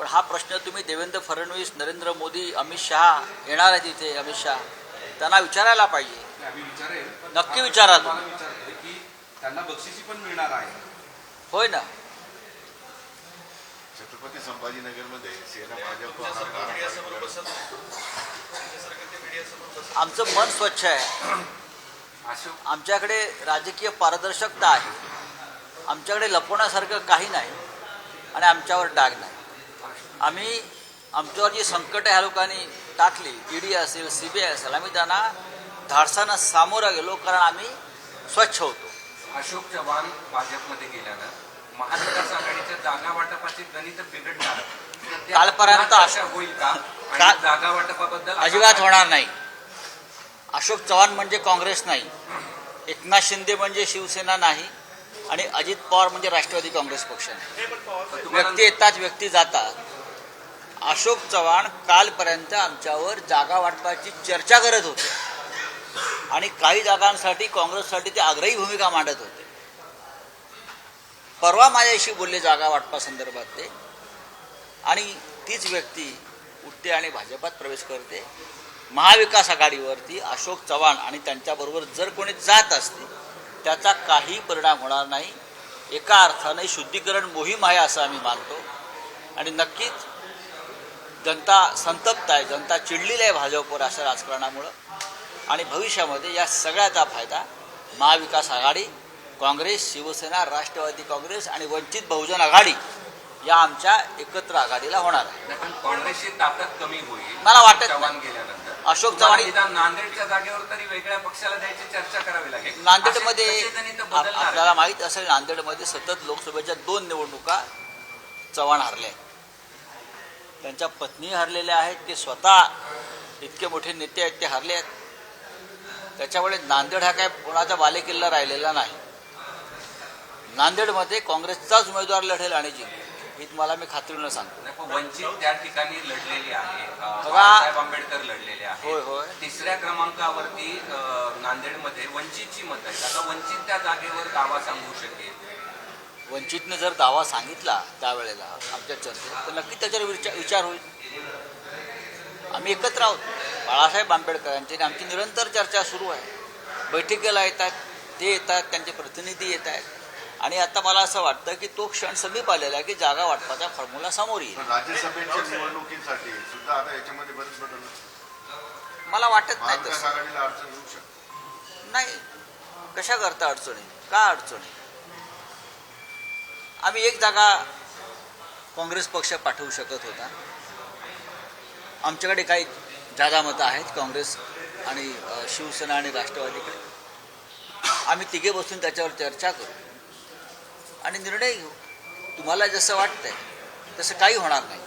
पण हा प्रश्न तुम्ही देवेंद्र फडणवीस नरेंद्र मोदी अमित शहा येणार आहेत इथे अमित शहा. त्यांना विचारायला पाहिजे. नक्की विचारा तुम्हाला विचारतोय की त्यांना बक्षिसी पण मिळणार आहे. होय ना. छत्रपती संभाजीनगरमध्ये सेना भाजप पारंपरिक आमचं मन स्वच्छ आहे. अशोक. आमच्याकडे राजकीय पारदर्शकता आहे. आमच्याकडे लपवण्यासारखं काही नाही. आणि आमच्यावर डाग नाही. आम्ही आमच्यावर जी संकट ह्या लोकांनी टाकली ईडी असेल सी बी आय असेल आम्ही त्यांना धाडसानं सामोरं गेलो कारण आम्ही स्वच्छ होतो. अशोक चव्हाण भाजपमध्ये गेल्यानं महाविकास आघाडीच्या जागा वाटपाची गणित बिघडणार. कालपर्यंत होईल का? जागा वाटपाबद्दल अजिबात होणार नाही. अशोक चव्हाण म्हणजे काँग्रेस नाही. एकनाथ शिंदे म्हणजे शिवसेना नाही. आणि अजित पवार म्हणजे राष्ट्रवादी काँग्रेस पक्ष. व्यक्ती येतात व्यक्ती जातात. अशोक चव्हाण कालपर्यंत आमच्यावर जागा वाटपाची चर्चा करत होते. आणि काही जागांसाठी काँग्रेससाठी ते आग्रही भूमिका मांडत होते. परवा माझ्याशी बोलले जागा वाटपासंदर्भात ते. आणि तीच व्यक्ती उठते आणि भाजपात प्रवेश करते. महाविकास आघाडीवरती अशोक चव्हाण आणि त्यांच्याबरोबर जर कोणी जात असते त्याचा काही परिणाम होणार नाही. एका अर्थाने शुद्धीकरण मोहीम आहे असं आम्ही मानतो. आणि नक्कीच जनता संतप्त आहे. जनता चिडलेली आहे भाजपवर अशा राजकारणामुळं. आणि भविष्यामध्ये या सगळ्याचा फायदा महाविकास आघाडी काँग्रेस शिवसेना राष्ट्रवादी काँग्रेस आणि वंचित बहुजन आघाडी या आमच्या एकत्र आघाडीला होणार आहे. काँग्रेसची ताकद कमी होईल. मला वाटत अशोक चव्हाण- नांदेडच्या जागेवर तरी वेगळ्या पक्षाला द्यायची चर्चा करावी लागेल नांदेडमध्ये आपल्याला. माहीत असेल नांदेडमध्ये सतत लोकसभेच्या दोन निवडणुका चव्हाण हरले आहेत. त्यांच्या पत्नी हरलेल्या आहेत ते स्वतः इतके मोठे नेते आहेत ते हरले आहेत त्याच्यामुळे नांदेड हा काय कोणाचा बालेकिल्ला राहिलेला नाही नांदेडमध्ये काँग्रेसचाच उमेदवार लढेल आणि जिंकेल ही तुम्हाला मी खात्रीनं सांगतो. नाही, पण वंचित त्या ठिकाणी लढलेली आहे. अं, बघा. बाळासाहेब आंबेडकर लढलेले आहेत. होय होय. तिसऱ्या क्रमांकावरती अं, नांदेडमध्ये वंचितची मत आहेत. आता वंचित त्या जागेवर दावा सांगू शकेल. वंचितने जर दावा सांगितला त्यावेळेला आमच्या चर्चेत तर नक्की त्याच्यावर विचार विचार होईल. आम्ही एकत्र आहोत. बाळासाहेब आंबेडकरांची आणि आमची निरंतर चर्चा सुरू आहे. बैठकीला येतात ते येतात त्यांचे प्रतिनिधी येत आहेत. आणि आता मला असं वाटतं की तो क्षण समीप आलेला आहे की जागा वाटपाचा फॉर्म्युला समोर येईल. पण राज्यसभेच्या निवडणुकीसाठी सुद्धा आता याच्यामध्ये बरेच बदल मला वाटत नाही तसं. आघाडीला अडचण येऊ शकते. नाही. कशा करता अडचणी का अडचणी आम्ही एक जागा काँग्रेस पक्ष पाठवू शकत होता. आमच्याकडे काही जागा मतं आहेत काँग्रेस आणि शिवसेना आणि राष्ट्रवादीकडे. आम्ही तिघे बसून त्याच्यावर चर्चा करू. आणि निर्णय घेऊ. तुम्हाला जसं वाटतंय तसं काही होणार नाही.